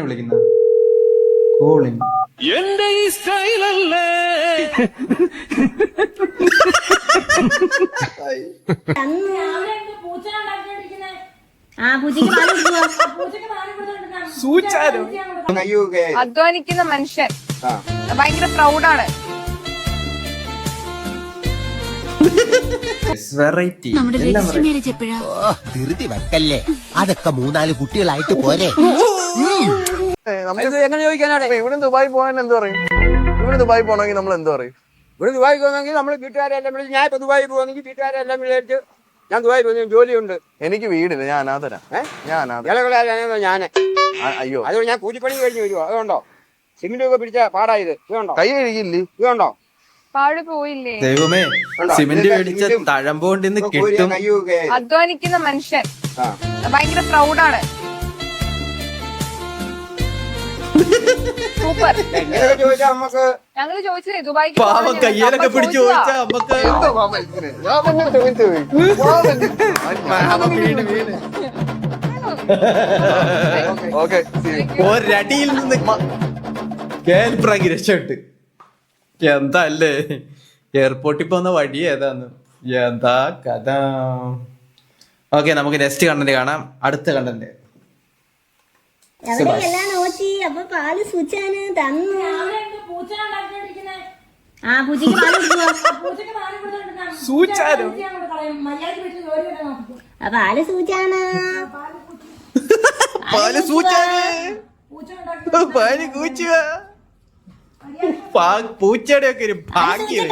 വിളിക്കുന്ന കോളിംഗ് എന്റെ ഈ സ്റ്റൈലല്ലേ? ആ പൂച്ചയ്ക്ക് പാൽ കൊടുക്കുവോ? സൂച്ചാരോ അധ്വാനിക്കുന്ന മനുഷ്യൻ. ഭയങ്കര പ്രൗഡാണ്. വെറൈറ്റി എല്ലാം ധൃതി വെക്കല്ലേ. അതൊക്കെ മൂന്നാൽ കുട്ടികളായിട്ട് പോരെ. എങ്ങനെ ചോദിക്കാനാണ്? ഇവിടെ ദുബായി പോകാൻ എന്ത് പറയും? ഇവിടെ ദുബായി പോകണമെങ്കിൽ നമ്മൾ എന്ത് പറയും? ഇവിടെ ദുബായി പോകുന്നെങ്കിൽ നമ്മൾ വീട്ടുകാരെല്ലാം വിളിച്ച് ഞാൻ ഇപ്പൊ ദുബായി പോകുന്നെങ്കിൽ വീട്ടുകാരെല്ലാം വിളിച്ച് ഞാൻ ദുബായി പോകുന്ന ജോലിയുണ്ട്. എനിക്ക് വീടില്ല ഞാൻ അനാഥരാ. ഞാൻ അനാഥ. ഞാൻ അയ്യോ. അതുകൊണ്ട് ഞാൻ കൂലിപ്പണി കഴിഞ്ഞു വരുവാ. അതുകൊണ്ടോ സിമെന്റ് ഒക്കെ പിടിച്ച പാടായത്. ഇതുണ്ടോ കൈ കഴുകില്ലേ ഇതുണ്ടോ പാട് പോയില്ലേ? ദൈവമേ? സിമെന്റ് മേടിച്ച തഴമ്പോണ്ടിന്ന് കിട്ടും. അധ്വാനിക്കുന്ന മനുഷ്യൻ. ആ. ഭയങ്കര പ്രൗഡാണ് സൂപ്പർ. ഇങ്ങനെയൊക്കെ ചോദിച്ചാൽ നമുക്ക് ഞങ്ങൾ ചോദിച്ചതേ ദുബായിക്ക് പാവം പോകാൻ കയ്യിലൊക്കെ അപ്പൊ പിടിച്ചു ചോദിച്ചതാ. ചോദിച്ചാ നമുക്ക് എന്തോ മാമ ഇങ്ങനെ? ഞാൻ തന്നെ ചോദിച്ചു പോയി. ഞാൻ തന്നെ- മാമ വീണ് വീണ് ഓക്കെ ശരി. ഒരടിയിൽ നിന്ന് കേൽപ്രാങ്കി രക്ഷപ്പെട്ട്. എന്താ അല്ലേ എയർപോർട്ടിൽ പോകുന്ന വഴി ഏതാന്ന്? എന്താ കഥ? ഓക്കെ നമുക്ക് നെക്സ്റ്റ് കണ്ടന്റ് കാണാം. അടുത്ത കണ്ടന്റ്. എവിടെയെല്ലാം നോക്കി? അപ്പൊ പാൽ സൂച്ചാന് തന്നു. ആ പൂച്ചയ്ക്ക് പാൽ ആ പാൽ സൂച്ചാണ് പാൽ സൂച്ചാന് പാൽ കൂച്ചുക പൂച്ചയുടെ ഒക്കെ ഒരു ഭാഗ്യം.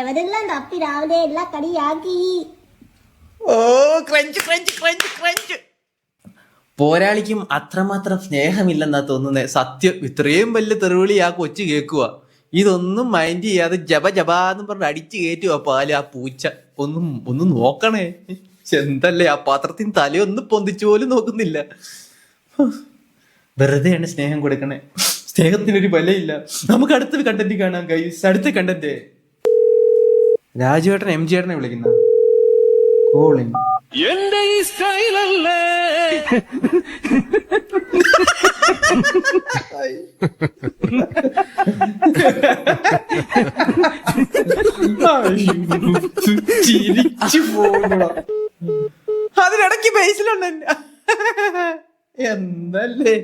എവരെല്ലാം തപ്പി രാവിലെ എല്ലാ കടിയാക്കി. ഓ ക്രഞ്ച് ക്രഞ്ച് ക്രഞ്ച് ക്രഞ്ച്. പോരാളിക്കും അത്രമാത്രം സ്നേഹമില്ലെന്നാ തോന്നുന്നത് സത്യം ഇത്രയും വലിയ തെറിവിളി ആ കൊച്ചു കേൾക്കുക ഇതൊന്നും മൈൻഡ് ചെയ്യാതെ ജപ ജപാന്ന് പറഞ്ഞ് അടിച്ചു കയറ്റുക പാൽ ആ പൂച്ച. ഒന്നും ഒന്ന് നോക്കണേ. എന്തല്ലേ ആ പാത്രത്തിന് തലയൊന്നും പൊന്തിച്ചു പോലും നോക്കുന്നില്ല. വെറുതെയാണ് സ്നേഹം കൊടുക്കണേ. സ്നേഹത്തിനൊരു വിലയില്ല നമുക്ക് അടുത്ത കണ്ടന്റ് കാണാം കൈസ് അടുത്ത കണ്ടന്റ് രാജുവേട്ടൻ എം ജി ഏട്ടനെ വിളിക്കുന്ന. കോളിംഗ് എന്റെ ഈ സ്റ്റൈലല്ലേ? ചിരിച്ചു അതിനിടയ്ക്ക് ബേസിലുണ്ട് എന്തല്ലേ?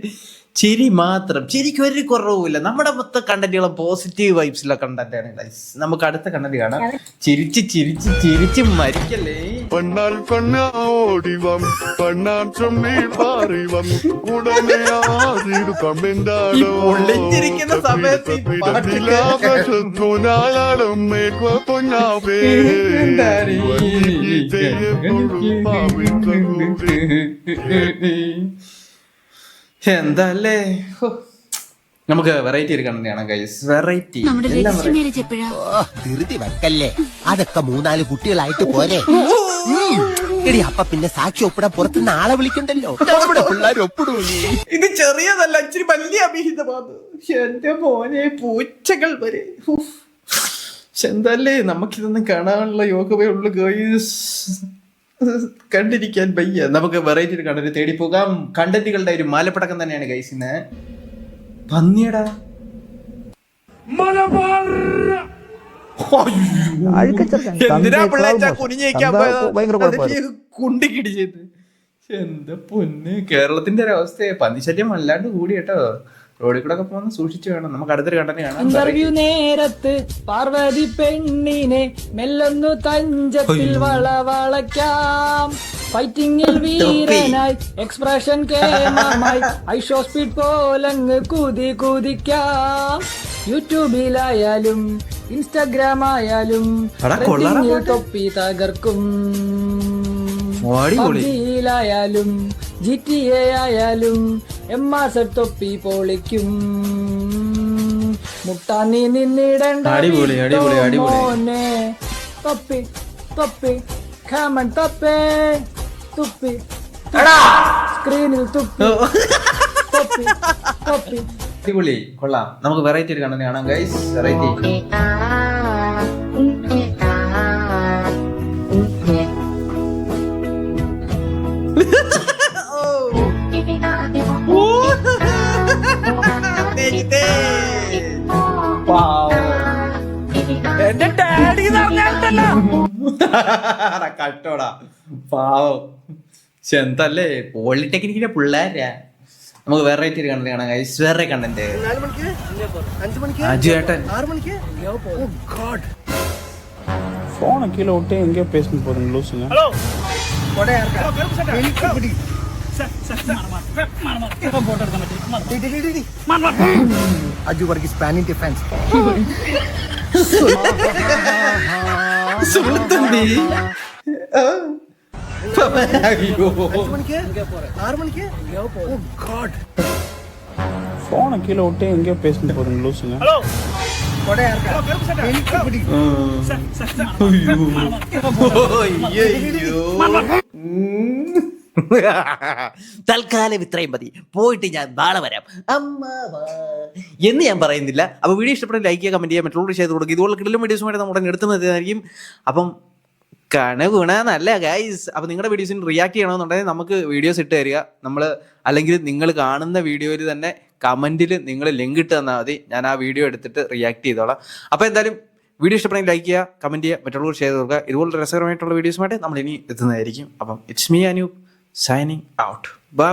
ചിരി മാത്രം. ചിരിക്ക് ഒരു കുറവുമില്ല. നമ്മുടെ മൊത്തം കണ്ടന്റുകളും പോസിറ്റീവ് വൈബ്സിലുള്ള കണ്ടന്റാണ് ആണ് നമുക്ക് അടുത്ത കണ്ടന്റ് കാണാം. ചിരിച്ച് ചിരിച്ച് ചിരിച്ച് മരിക്കല്ലേ? പണ്ണാൽ പണ്ണാൻ ഉടനെ പൊള്ളിച്ചിരിക്കുന്ന സമയത്ത് പൊന്നാവേ? എന്തല്ലേ? നമുക്ക് വെറൈറ്റി ഒരു കണ്ടന്റ് കാണാം ഗൈസ് വെറൈറ്റി നമ്മുടെ എല്ലാം എപ്പോഴാ? ധൃതി വെക്കല്ലേ. അതൊക്കെ മൂന്നാൽ കുട്ടികളായിട്ട് പോരെ. എടി അപ്പ പിന്നെ സാക്ഷി ഒപ്പിടാൻ പുറത്തുനിന്ന് ആളെ വിളിക്കണ്ടല്ലോ. നമ്മുടെ പിള്ളേർ ഒപ്പിടൂലേ ഇത് ചെറിയതല്ല ഇച്ചിരി വലിയ അഭിഹിതമാണ്. എന്റെ മോനെ പൂച്ചകൾ വരെ. എന്തല്ലേ? നമുക്കിതൊന്നും കാണാനുള്ള യോഗമേ ഉള്ളു ഗൈസ് കണ്ടിരിക്കാൻ വയ്യ. നമുക്ക് വെറൈറ്റി ഒരു കണ്ടന്റ് തേടി പോകാം. കണ്ടന്റുകളുടെ ഒരു മാലപ്പടക്കം തന്നെയാണ് ഗൈസിന് ഇന്ന്. പന്നിയടാ എന്തിനാ പിള്ളേച്ച കുനിഞ്ഞേക്കാൻ പോയത്? കുണ്ടിക്കിടി ചെയ്ത് എന്താ പൊന്ന്. കേരളത്തിന്റെ ഒരവസ്ഥയെ അവസ്ഥയെ പന്നിശല്യം അല്ലാണ്ട് കൂടി കേട്ടോ റോഡിൽ കൂടെ ഒക്കെ പോകുന്ന സൂക്ഷിച്ചു വേണം. നമുക്ക് അടുത്തൊരു കണ്ടന്റ് കാണാം. ഇന്റർവ്യൂ നേരത്ത് പാർവതി പെണ്ണിനെ മെല്ലൊന്നു തഞ്ചത്തിൽ വളവളയ്ക്കാം ഫൈറ്റിംഗിൽ വീരനായി എക്സ്പ്രഷൻ കേമമായി ഐഷോ സ്പീഡ് പോലങ്ങ് കുതി കുതിക്കാം. യൂട്യൂബിലായാലും ഇൻസ്റ്റാഗ്രാം ആയാലും. തൊപ്പി തകർക്കും. പബ്ജിയിലായാലും ജി ടി എ ആയാലും എം ആർ സെറ്റ് തൊപ്പി പൊളിക്കും മുട്ടാനി നിന്നിടണ്ട അടിപൊളി, അടിപൊളി, അടിപൊളി. മോനെ. തൊപ്പി തൊപ്പി ഖമൻ തൊപ്പേ. തുപ്പി സ്ക്രീനിൽ തുപ്പി. തൊപ്പി തൊപ്പി. അടിപൊളി. കൊള്ളാം. നമുക്ക് വെറൈറ്റി ഒരു കണ്ടന്റ് കാണാം ഗൈസ് വെറൈറ്റി കട്ടോടാ പാവം പക്ഷെ എന്തല്ലേ പോളിടെക്നിക്കിന്റെ പിള്ളേരാ നമുക്ക് വെറൈറ്റി ഒരു കണ്ടന്റ് കാണാം guys. വേറെ കണ്ടന്റ് നാല് മണിക്ക് അഞ്ചു മണിക്ക് അജു ഏട്ടൻ ആറ് മണിക്ക് ഓ ഗോഡ് போன கீழே விட்டு எங்கேயோ பேசிட்டு போதுங்க லூசுங்க എനിക്ക് പിടി Aju Varghese pan in defence சொல்லு தம்பி போனை கீழே விட்டு எங்கேயோ பேசிட்டு போறீங்க லூசுங்க ஐயோ തൽക്കാലം ഇത്രയും മതി. പോയിട്ട് ഞാൻ നാളെ വരാം. അമ്മാവാ. എന്ന് ഞാൻ പറയുന്നില്ല. അപ്പോൾ വീഡിയോ ഇഷ്ടപ്പെട്ട ലൈക്ക് ചെയ്യുക കമന്റ് ചെയ്യുക മറ്റുള്ളവർ ചെയ്ത് കൊടുക്കുക. ഇതുപോലെ കിടലും വീഡിയോസുമായിട്ട് നമ്മുടെ എടുത്തുന്നതായിരിക്കും അപ്പം കണ ഗുണ നല്ല ഗൈസ് അപ്പൊ നിങ്ങളുടെ വീഡിയോസിന് റിയാക്ട് ചെയ്യണമെന്നുണ്ടെങ്കിൽ നമുക്ക് വീഡിയോസ് ഇട്ട് തരിക. നമ്മൾ അല്ലെങ്കിൽ നിങ്ങൾ കാണുന്ന വീഡിയോയിൽ തന്നെ കമന്റിൽ നിങ്ങൾ ലിങ്ക് ഇട്ട് തന്നാൽ മതി. ഞാൻ ആ വീഡിയോ എടുത്തിട്ട് റിയാക്ട് ചെയ്തോളാം. അപ്പോൾ എന്തായാലും വീഡിയോ ഇഷ്ടപ്പെടുമെങ്കിൽ ലൈക്ക് ചെയ്യുക കമന്റ് ചെയ്യുക മറ്റുള്ളവർ ഷെയർ കൊടുക്കുക. ഇതുപോലെ രസകരമായിട്ടുള്ള വീഡിയോസുമായിട്ട് നമ്മൾ ഇനി എത്തുന്നതായിരിക്കും. അപ്പം it's me Anoop signing out. Bye.